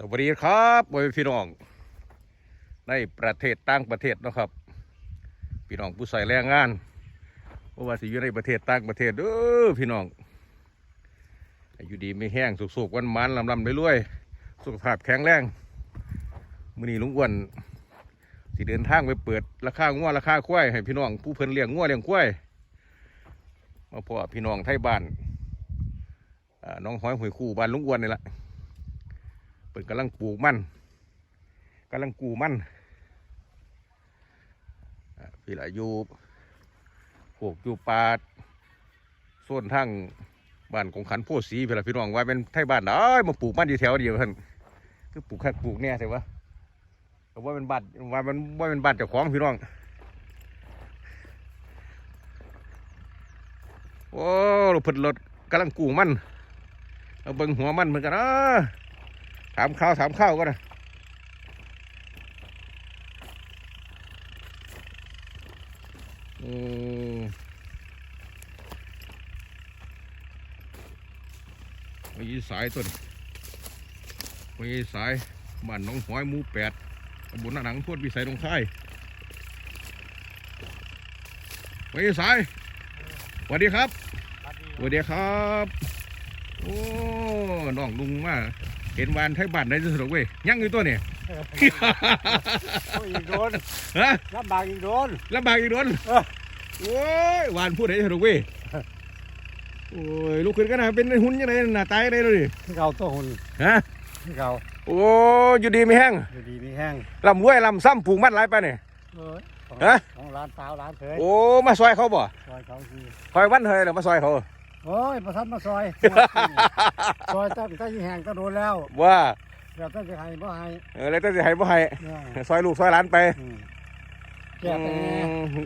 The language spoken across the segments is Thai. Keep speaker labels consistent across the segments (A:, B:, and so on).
A: สวัสดีครับบอยพี่น้อง ในประเทศต่างประเทศนะครับ พี่น้องผู้ใส่แรงงานเพราะว่าสิอยู่ในประเทศต่างประเทศเด้อพี่น้องอยู่ดีไม่แห้งสุกๆวันมันลำลำๆรวยๆสุขภาพแข็งแรงมือนี้ลุงอ้วนสิเดินทางไปเปิดราคางัวราคาควายให้พี่น้องผู้เพิ่นเลี้ยงงัวเลี้ยงควายมาพอพี่น้องไทยบ้านน้องห้อยหอยคู่บ้านลุงอ้วนนี่แหละ เปิดกำลังปลูกมันกำลังกูมันอ่าพี่ละอยู่พวกอยู่ป่าส่วนทั้งบ้านของขันโพสีพี่ละพี่น้องว่าเป็นไทยบ้านได้ยมาปลูกมันอยู่แถวเดียวกันคือปลูกคักปลูกเนี่ยใช่ปะแต่ว่าเป็นบ้านว่ามันว่าเป็นบ้านเจ้าของพี่น้องโอ้เราเพิ่นรถกำลังกูมันเอาเบิ่งหัวมันเหมือนกันนะ ถามข้าวถามข้าวก็นะอืมมีสายต้นมีสายบ้านหน้องหอยหมูแปดตำบลนาหนังพวดวิสัยตรงค่ายมีสายสวัสดีครับสวัสดีครับ โอ้ น้องลุงมา เห็นวานไทยบ้านได้สนุกเว้ยยังอยู่ตัวเนี่ย
B: โอ้ยอีกโดน
A: ฮะ
B: ลำบากอีกโดน
A: ลำบากอีกโดน
B: เออ
A: โอ้ยวานพูดได้สนุกเว้ยโอ้ยลูกขึ้นกันนะเป็นหุ่นยังไงหน้าตายได้เลยดิ
B: ที่เก่าตัวหุ่น
A: ฮะ
B: ที่เก่า
A: โอ้อยู่ดีไม่แห้ง
B: อยู่ดีมีแห้ง
A: ลำห้วยลำซ้ำปลูกมันหลายไปเนี่ย
B: เออของ
A: ฮะ
B: ของร้านสาวร้านเผย
A: โอ้มาซอยเขาบ่
B: ซอยเขาที
A: ซอยวันเฮยหรือมาซอยเขา
B: โอ้ยประทับมาซอย ซอยตั้งแต่ยี่แห้งก็โดนแล้ว
A: ว่า
B: เดี๋ยวตั้งแต่ให้บ่ให้
A: เออแล้วจะให้บ่ให้
B: เนี่ย
A: ซอยลูกซอยหลานไป
B: อืมแก่ไป
A: อืม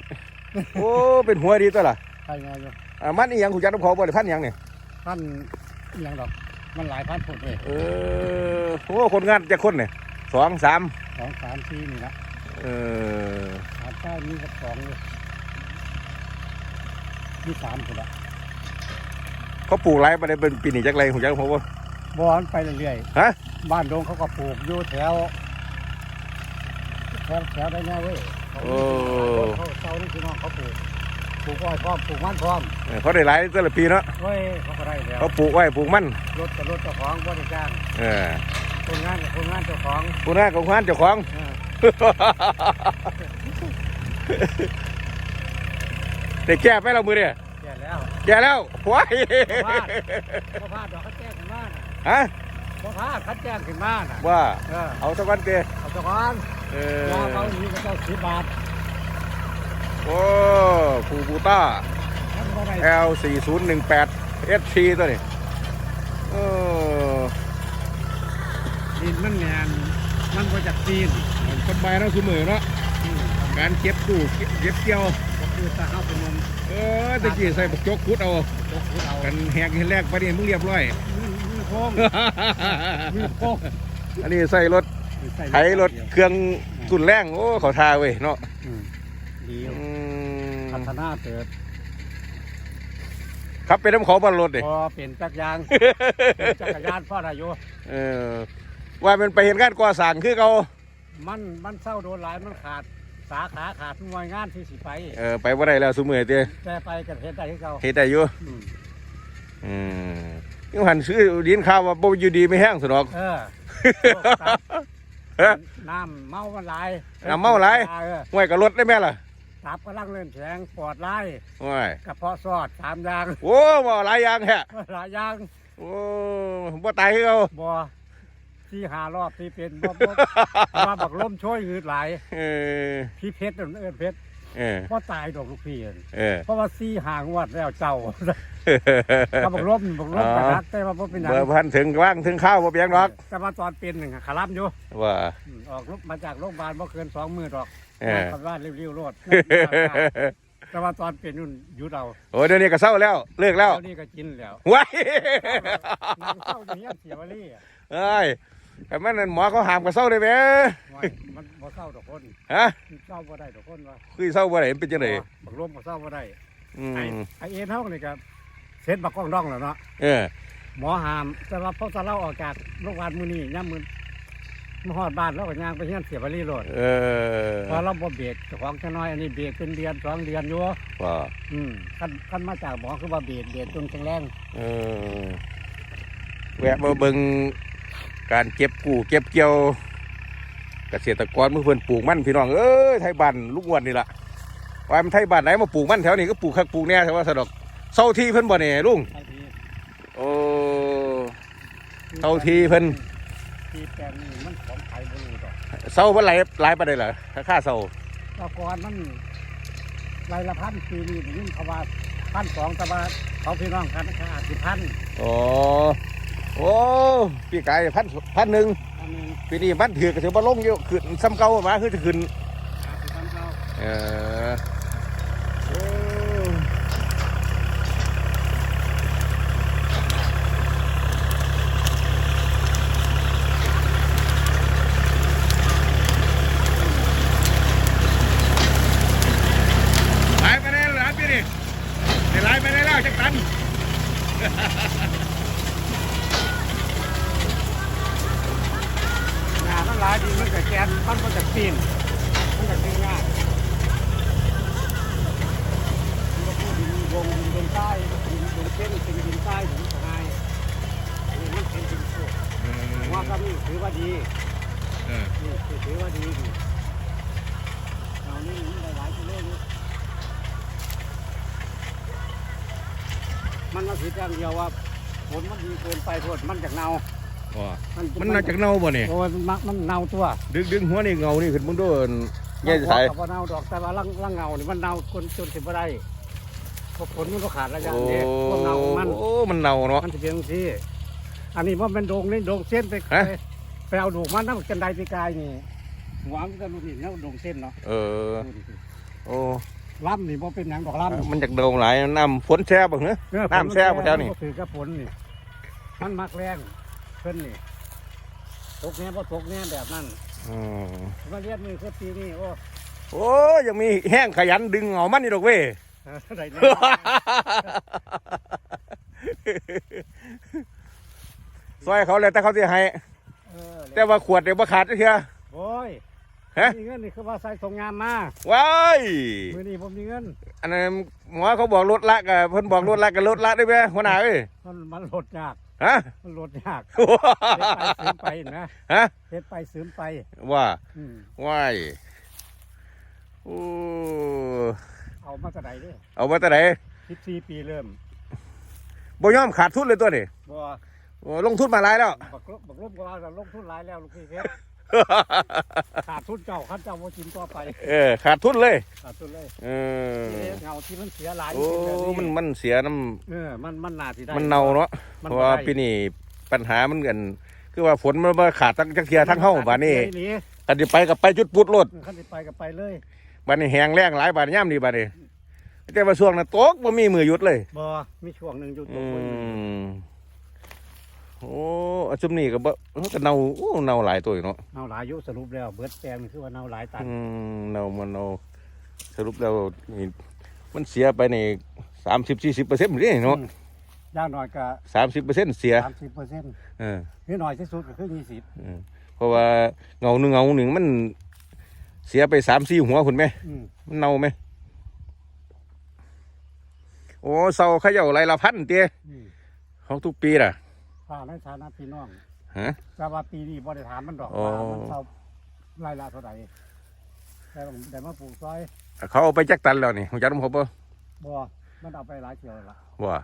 A: โอ้เป็นหัวดีตัวล่ะ
B: ใครไงอยู่
A: อ่ามันอีหยังขุจักน้ำเขาบ่ได้พันหยังเนี่ย
B: พันอหย่างดอก มันหลายพันผุดเลย
A: เออโอ้คนงานจะคนเนี่ยสองสาม
B: สองสามสี่นี่ละ
A: เออ
B: สามใต้มีกับสองเลยมีสามคนละ
A: เขาปลูกไรมาได้เป็นปีนี้จักไรผมจักผมว่า
B: บอลไปเรื่อยๆ
A: ฮะ
B: บ้านดงเขาก็ปลูกอยู่แถวแถวแถวได้ไงเว้ยเขา
A: โอ้
B: เขาเซานี่พี่น้องเขาปลูกปลูกอ้อยพร้อมปลูกมันพร้อม
A: เออเขาได้หลายแต่ละปีเนาะ
B: เว้ยเขาก็ได้แล้ว
A: เขาปลูกไว้ปลูกมัน
B: รถกับรถเจ้าของบริจ้าง
A: เออ
B: คนงานกับคนงานเจ้าของ
A: ผู้น่าของงานเจ้าของ
B: เออ
A: ได้แก้ไปแล้วมือเนี่ย
B: แก่แล้ว
A: แก้แล้วว้าย
B: พ่อพาดดอกคัดแจ้งขึ้นมาน่ะ
A: ฮะ
B: พ่อพาดคัดแจ้งขึ้นมาน่ะ
A: ว่า
B: เออ
A: เอาสักวันเตะ
B: เอาเจ้าของ
A: เอ
B: ยา
A: อ
B: เขาอีกก็เจ้าสิบบาท
A: โอ้คูบูต้า
B: ท่านก็ได้
A: L 4 0 1 8 SC ตัวนี้เออ
B: ดินมันแงนมันก็จากจีน
A: สบายเนาะคือมือเนาะ
B: อืม
A: การเก็บตู้เก็บเก็บเกี่ยว
B: ก็คือตาเข้าเป็นนม
A: เออตะกี้ใส่บักจกคุดเอา
B: ตกเอา
A: กันแหกเห็นแรกไปนี่มึงเรียบร้อย
B: มือโค้งมือโค้ง
A: อันนี้ใส่รถไถรถเครื่องตุนแรงโอ้เขาทาเว้ยเนาะ
B: อืมดีอยู่
A: อืม
B: พัฒนาเติบ
A: ครับเป็นน้ำเขาบนรถเด้
B: พอเป็นจักรยานเป็นจักรยานพ่ออายุ
A: เออว่ามันไปเห็นงานก่อสร้างคือเขา
B: มันมันเศร้าโดนหลายมันขาด สาขาขาดหน่วยงานที่สิไป
A: เออไปว่าได้แล้วสุมือเต้
B: แต่ไปกันเฮ็ดได้ที่เขา
A: เฮ็ดได้อยู่
B: อืม
A: อืมยังหันซื้อดินข้าวว่าบ่อยู่ดีไม่แห้งสนอก
B: เออ
A: เอ้อ
B: น้ำเมามันหลาย
A: น้ำเมาหลาย
B: เออ
A: ห่วยกับรถได้ไหมล่ะ
B: ตับกำลังเล่นแข็งปอดไล่
A: ห่วย
B: กระเพาะซอดสามอย่าง
A: โอ้บ่หลายอย่างแฮะ
B: หลายอย่าง
A: โอ้บ่ตายคือเขา
B: บ่ ที่หารอบที่เป็นบ่บ่ว่าบักล้มช่วยหืดหลาย
A: เออ
B: พี่เพชรนั่นเอิ้นเพชร
A: เออ
B: พ่ตายดอกลูกพี่เอิ้น
A: เออ
B: เพราะว่าซี่หางวัดแล้วเจ้าถ้าบอกลบบอกลบกระดักแต่ว่าบ่เป็นหยัง
A: เบอร์พันถึงว่างถึงข้าวบ่เปียงหรอก
B: แต่ว่าตอนเป็นหนึ่งอะขาลับอยู่
A: ว่า
B: อืมออกรบมาจากโรงพยาบาลบ่เกินสองมือดอก
A: เออ
B: คำว่าเร็วๆโลดแต่ว่าตอนเป็นนุ่นหยุดเอา
A: โอ้เดี๋ยวนี้ก็เศร้าแล้วเลิกแล้ว
B: เดี๋ยวนี้ก็กินแล้ว
A: ว้าย
B: นางเศร้าอย่างเงี้ยเสียวลี่อะ
A: เอ้ย แต่แม่นั่นหมอเขาห้ามก็เศร้าได้ไหม
B: ไว้มันบ่เศร้าดอกคน
A: ฮะ
B: มันเศร้าบ่ได้ดอกคนว่า
A: คือเศร้าบ่ได้มันเป็นจังได
B: บักลมบ่เศร้าบ่ได้
A: อื
B: ไอ้
A: ม
B: ไอ้เอ็นเฮานี่ก็เซ็ตบักกล้องดองแล้วเนาะ
A: เออ
B: หมอหามแต่ว่าพอจะเล่าออกจากโรงพยาบาลมื้อนี้ย่ำมื้อมาฮอดบ้านเราก็ย่างไปเฮียนเสียบรีโลด
A: เออ
B: พอเราบ่เบรกเจ้าของจะน้อยอันนี้เบรกเป็นเดือนสองเดือนอยู่
A: ว่า
B: อืมคันคันมาจากหมอคือว่าเบรกเบรกจนแข็งแรง
A: เออแวะมาเบิ่ง การเก็บกู้เก็บเกี่ยวเกษตรกรเมื่อเพิ่นปลูกมันพี่น้องเอ้ยไทยบ้านลูกงวนนี่ล่ะว่ามันไทยบ้านไหนมาปลูกมันแถวนี้ก็ปลูกคักปลูกแน่แต่ว่าสะดอกเศร้าที่เพิ่นบ่เนี่ยลุง
B: ไอ้ที
A: โอ้เท่าที่เพิ่น
B: ที่แปลงนี้มันของไทยบ่รู้ดอก
A: เศร้าเพิ่นหลายหลายปานใดล่ะค่าเศร้า
B: แตะกอนมันรายละพันปีนี้ได้ยินเขาว่าพันสองแต่ว่าเขาพี่น้องกันเขาอาจสิพัน
A: อ๋อ โอ้พี่กายพันพันหนึ่ง
B: อันนี้
A: ปีนี้มันถือก็ถือว่าลงเยอะขึ้นซ้ำเก่ามาคือจะขึ้น
B: อาจสิพันเขา
A: เออโอ้ไล่ไปได้แล้วพี่นี่ได้ไล่ไปได้แล้วจักตัน
B: งานมันหลายดีมันก็แกนมันก็จะปีนมันก็เป็นง่านมันก็พูดดินวงดินบนใต้ดินบนเส้นเป็นดินใต้ถึงไงอันนี้มันเป็นดินโคกว่าก็นี่ถือว่าดี
A: เออ
B: นี่ถือว่าดีดีเรานี่มันได้หลายกิโลนี่มันมาผิดอย่างเดียวว่าผลมันดีเกินไปผลมันจากเนา
A: ว่า
B: มัน
A: มันน่าจะเน่าบ่เนี่ย
B: โอ้ยมันมักมันเนาตัว
A: ดึงดึงหัวนี่เงานี่ขึ้นมึงโดนแย่สาย
B: กับว่าเนาดอกแต่ว่าลังลังเงานี่มันเนาคนจนสิบ่ได้เพราะผลมันก็ขาดระยะ
A: โอ้
B: เดียวพวกเนามัน
A: โอ้มันเน่าเนาะ
B: มันจะเป็นที่อันนี้ว่าเป็นโดงนี่โดงเส้นไป
A: ฮะ
B: ไปไปเอาดูกมันน้ำกันไดปีกายนี่หัวมันก็รูนี่แล้วโดงเส้นเนาะ
A: เออโอ้
B: ล่ำนี่บ่เป็นหยังดอกล่ำ
A: มันจากโดมหลายน้ำฝนแช่บ่เหรอ
B: เออ
A: น้ำแซ่บบ่เจ้านี่
B: ถือกระผลนี่มันมักแรง เพิ่นนี่ตกแน่บ่ตกแน่แบบนั้น
A: อืม
B: มาเรียนมือคือปีนี้โอ้
A: โอ้ยังมีแห้งขยันดึงเงามันนี่ดอกเว้ย
B: เออได้แน่
A: ซอยเขาเลยแต่เขาสิให้
B: เออ
A: แต่ว่าขวดเดี๋ยวบ่ขาดเถอะ
B: โอ้ย
A: ฮะ
B: มีเงินนี่คือว่าใส่ส่งงานมา
A: ว้าย
B: มือนี้ผมมีเงิน
A: อันนั้นหมอเขาบอกลดละกับเพิ่นบอกลดละกับลดละได้ไหมหัวหน้าเอ้ย
B: มันมันลดยาก
A: ฮะ
B: มันลดยากเฮ็ดไปซื้อไปนะ
A: ฮะ
B: เฮ็ดไปซื้อไป
A: ว่า
B: อืม
A: ว้ายโอ้
B: เอามาจากไหนเด้
A: เอามาแต่ไหน
B: สิบสี่ปีเริ่ม
A: บ่ยอมขาดทุนเลยตัวนี่
B: บ่
A: โอ้ลงทุนมาหลายแล้ว
B: บักลบบักลบก็ว่าจะลงทุนหลายแล้วลูกพี่เพชร ขาดทุนเจ้าคันเจ้าบ่กินต่อไป
A: เออขาดทุนเลย
B: ขาดทุนเลย
A: เออ
B: เอ๊ะเงาที่มันเสียหลาย
A: โอ้
B: เป็นแบบ
A: มันมันเสียน้
B: เออมันมันน่าสิได้ำ
A: มันเน่าเนาะ
B: มัน
A: เพราะว่า
B: บ่ได้
A: ปีนี้ปัญหามันกัน คือว่าฝนมันมาขาดตั้งจักเทียทั้งเฮ้าบ้านนี้
B: หนี
A: กันจะไปกับไปจุดปุดรถ
B: คันสิไปก็ไปเลย
A: บ้านนี้แห้งแล้งหลายบ้านย่ำนี่บ้านนี้แต่ว่าช่วงนั้นตกบ่มีมือหยุดเลย
B: บ่มีช่วงหนึงอยู่ตร
A: อื
B: งบน
A: ม โอ้อาจุมนี่ก็บ่เอ้าก็เน่าโอ้เน่าหลายตัวอยู่เนาะ
B: เอาหลายอยู่สรุปแล้วเบิดแปลงนี่คือว่าเนาหลายตัน
A: อืมเน่ามันเน่าสรุปแล้วนี่มันเสียไปในสามสิบสี่สิบเปอร์เซ็นต์นี่เนาะ
B: อืมอย่างน้อยก็
A: สามสิบเปอร์เซ็นต์เสีย
B: สามสิบเปอร์เซ็นต์
A: เออ
B: นี่น้อยที่สุดก็คือยี่สิบ
A: เออเพราะว่าเงาหนึ่งเงาหนึ่งมันเสียไปสามสี่หัวคุณไหม
B: อืม
A: มันเน่าไหมโอ้เสาเขย่าไรละพันเตี้ย
B: อืม
A: ของทุกปีน่ะ
B: ถ้าในฐานะพี่น้อง
A: ฮะ
B: แต่ว่าปีนี้บ่ได้ถามมันดอก
A: อ๋อ
B: ว่ามันเท่าไรละเท่าไหร่แต่ผมแต่มาปลูกซอย
A: เขาเอาไปจักตันแล้วนี่ผมจำผมปะ
B: บ่มันเอาไปหลายเที่ยวแล้วละ
A: ว่า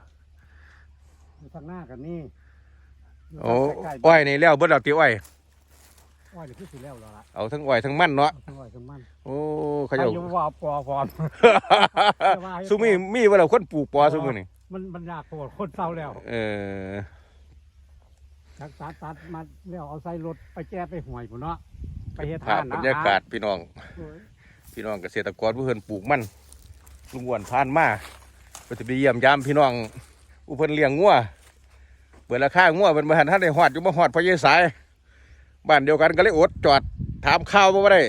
B: อยู่ทางหน้ากันนี่ยู่
A: โอ้
B: ใกล้ๆ
A: อ้อยนี่แล้วเบิดแล้วตีอ้อย
B: อ้อยนี่คือสิแล้วแล้วล่ะ
A: เอาทั้งอ้อยทั้งมันเนาะ
B: เอาทั้งอ้อยทั้งมัน
A: โอ้
B: ใคร
A: เขาเจ้า
B: อยู่ว่าปอพร้อม
A: ซุมีมีว่าเราคนปลูกปอซุมือนี่
B: มันมันยากโคตรคนเศร้าแล้ว
A: เออ
B: ตัดตัดตัดมาแล้วเอาใส่รถไปแก้ไปห่วยพุ่นเนาะไปเฮ็ด
A: ภา
B: ทา
A: พ
B: น
A: บร
B: นะ
A: รยากาศพี่น้อง
B: โอ้ย
A: พี่น้องเกษตรกรผู้เพิ่นปลูกมันลุงอ้วนผ่านมาก็จะไปเยี่ยมยามพี่น้องอุเพิ่นเลี้ยงงัวเปิดราคางัวเป็นบ่ทันท่านได้ฮอดอยู่บ่ฮอดพอเยสายบ้านเดียวกันก็เลยอดจอดถามข่าวบ่ได้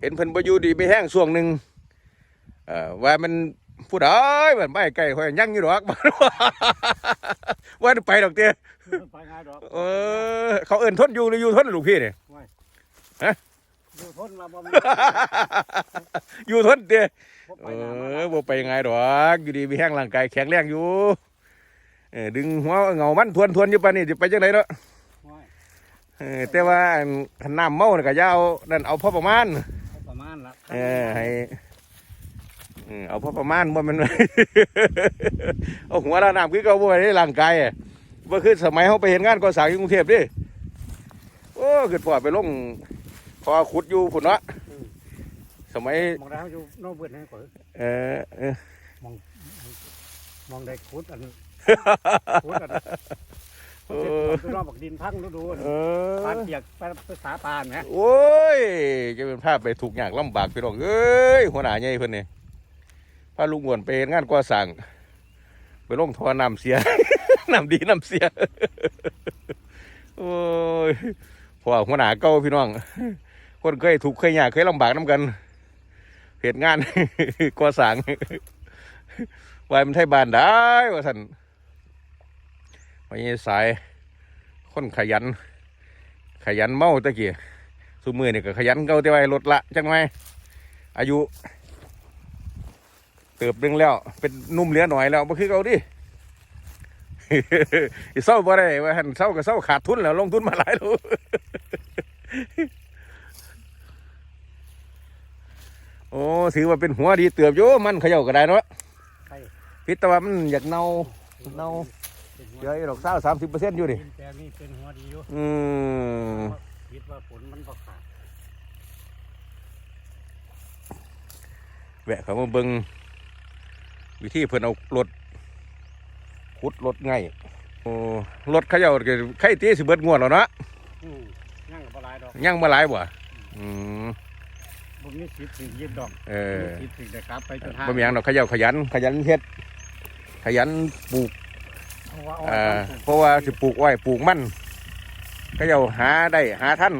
A: เห็นเพิ่นบ่อยู่ดีไม่แห้งช่วงหนึงเอ่อว่ามัน ผู้ใดบ้านไปไกลข่อยยังอยู่ดอกบ่รู้ว่าไปดอกเตี้ย
B: ไปง่ายดอก
A: เออ เขาเอิ้นทนอยู่หรืออยู่ทนลูกพี่นี่
B: โอ้ย
A: ฮะ
B: อยู่ทนมาบ่มี
A: อยู่ทนเตี้ย
B: บ่
A: เอ
B: ไปหน้ามา
A: อบ่ไปไงดอกอยู่ดีมีแห้งร่างกายแข็งแรงอยู่เออดึงหัวเหงามันทวนทวนอยู่ปานนี้จะไปจังไดเนาะ
B: ห้อย
A: เออแต่ว่าอันคันน้ำเมาน่ะก็อย่าเอานั่นเอาพอประมาณ
B: เอาประมาณละ
A: เออให้ เออเอาพอประมาณบ่แมัน เอาหัวละน้ำคือเก่าบ่ได้ร่างกายอะบ่คือสมัยเฮาไปเห็นงานก่อสร้างอยู่กรุงเทพเดิโอ้คือพอไปลงพอขุดอยู่พุ่นเนาะสมัย
B: มองแล้วอยู่นอกเบือนให้ก่อน
A: เออเออ
B: มองได้ขุดอันขุดอัน
A: เอ
B: เอ
A: อ
B: อรอบบักดินพังดูดู
A: เอ
B: ปาน
A: อ
B: เปียกไปภาษาปานนะ
A: โอ้ยจะเป็นภาพไปถูกข์ยากลำบากพี่น้องเอ้ยหัวหน้าใหญ่เพิ่นนี่พาลุงอ้วนไปเฮ็ดงานก่อสร้างไปลงท่อน้ำเสีย น้ำดีน้ำเสีย โอ้ยพอหัวหน้าเก่าพี่น้อง คนเคยถูกเคยยากเคยลำบากน้ำกันเหตุงานก่อสร้างวายมันไทยบ้านได้ว่าสันไม่ใช่สายคนขยัน ขยันเมาตะกี้สุมือเนี่ยก็ขยันเก่าแต่ว่าลดละจังไงอายุ เติบหนึงแล้ว เป็นหนุ่มเหลือหน่อยแล้วบ่คือเก่าดิอีเศร้าบ่ได้ว่าหันเศร้าก็เศร้าขาดทุนแล้ว ลงทุนมาหลายแล้วโอ้ถือว่าเป็นหัวดีเติบโยมันเขย่าก็ได้เนาะ
B: ใช่
A: พิษแต่ว่ามันอยากเน่าเน่าเดี๋ยวไอ้ดอกเศร้าสามสิบเปอร์เซ็นต์อยู่ดิ
B: ดินแปลงนี่เป็นหัวดีอยู่
A: อืม
B: คิดว่าฝนมันบ่ขาด
A: แวะเขามาเบิง วิธีเพิ่นเอารถขุดรถไงโอ้รถเขย่าก็ไข่ตีสิเบิดงวดแล้วเนาะ
B: อืมย่างกับปลายดอก
A: ยังมาหลายบ่อืม
B: บ่มีสิทธิ์ถึงยิบดอก
A: เออ
B: มีสิทธิ์ถึงได้กลับไปจนห้า
A: บ่มีหยังดอกเขย่าขยัน ขยันเฮ็ด ขยันปลูก
B: เพราะว่า
A: อ่า
B: อ้อย
A: เพราะว่าสิปลูกอ้อยปลูกมันเขย่าหาได้หาท่าน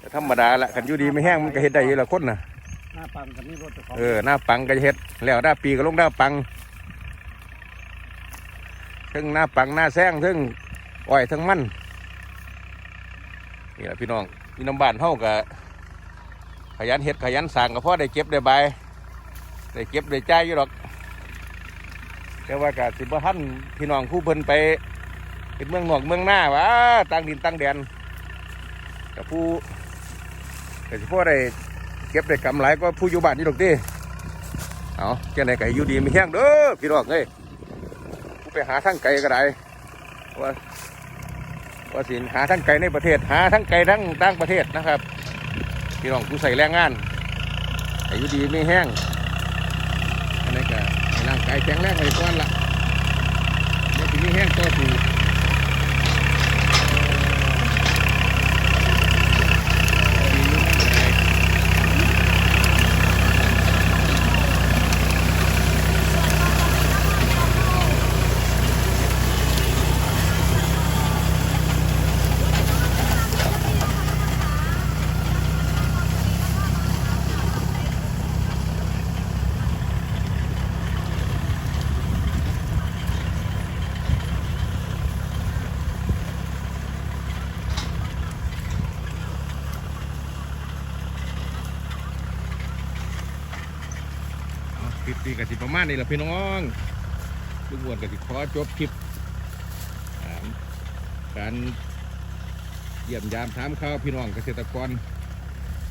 A: ก็ธรรมดาละคันอยู่ดีไม่แห้งมันก็เฮ็ดได้อยู่ละคนน่ะ
B: หน้าปั๊มกับนี่รถเจ้าของ
A: เออหน้าปังก็เฮ็ด แล้วหน้าปีก็ลงหน้าปังทั้งหน้าปังหน้าแซงทั้งอ้อยทั้งมันนี่แหละพี่น้องพี่น้ำบ้านเฮาก็ขยันเฮ็ดขยันสั่งก็พอได้เก็บได้ใบได้เก็บได้จ่ายอยู่ดอกแต่ว่าก็สิบ่ทันพี่น้องผู้เพิ่นไปเป็นเมืองนอกเมืองหน้าวะต่างดินต่างแดนกับผู้ก็สิพอได้ เก็บได้กำไรก็ผู้อยู่บ้านนี่ดอกดิเอาเจ้าไหนไก่อยู่ดีมีแห้งเด้อพี่น้องเอ้ยผู้ไปหาทั้งไก่ก็ได้ว่าว่าสิหาทั้งไก่ในประเทศ หาทั้งไก่ทั้งต่างประเทศนะครับ พี่น้องผู้ใส่แรงงานไก่อยู่ดีไม่แห้งอันนี้ก็ให้ร่างกายแข็งแรงไปก่อนละ คลิปนี้ก็สิประมาณนี้แหละพี่น้องทุกวันก็สิขอจบคลิปอ่าการเยี่ยมยามถามข่าวพี่น้องเกษตรกร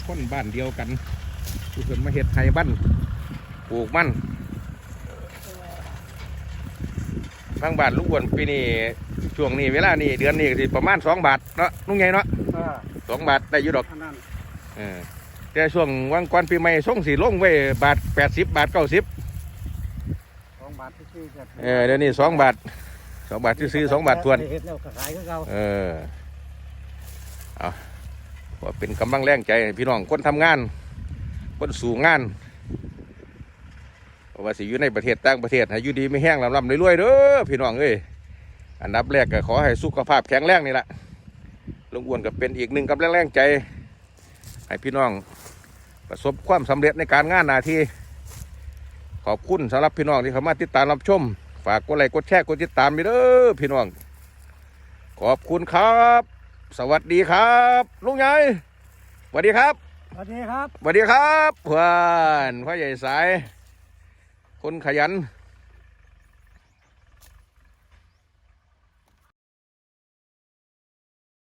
A: คนบ้านเดียวกันผู้คนมาเฮ็ดไทยบ้านปลูกมันทางบ้านลูกอ้วนปีนี้ช่วงนี้เวลานี้เดือนนี้ก็สิประมาณสองบาทเนาะลุงใหญ่เนาะ
B: เออ
A: สองบาทได้อยู่ดอก
B: อันนั้น
A: เออ แต่ช่วงวันก่อนปีใหม่ส่งสีลงไว้บาทแปดสิบบาทเก้าสิบ
B: สองบาทที่ซื้อจะ
A: เออเดี๋ยวนี้สองบาทสองบาทที่ซื้อสองบาททวน
B: เฮ็ดแล้วก็ขายคือเก่า
A: เออเอาว่าเป็นกำลังแรงใจให้พี่น้องคนทำงาน คนสู่งานว่าสิอยู่ในประเทศต่างประเทศให้อยู่ดีไม่แห้งลำลำรวยๆเด้อพี่น้องเอ้ยอันดับแรกก็ขอให้สุขภาพแข็งแรงนี่แหละลุงอ้วนก็เป็นอีกหนึ่งกำลังแรงใจ ให้พี่น้องประสบความสำเร็จในการงานหน้าที่ ขอบคุณสำหรับพี่น้องที่เข้ามาติดตามรับชม ฝากกดไลค์กดแชร์กดติดตามไปเด้อพี่น้อง ขอบคุณครับ สวัสดีครับ ลุงใหญ่สวัสดีครับ
B: สวัสดีครับ
A: สวัสดีครับเพื่อนพ่อใหญ่สาย คนขยัน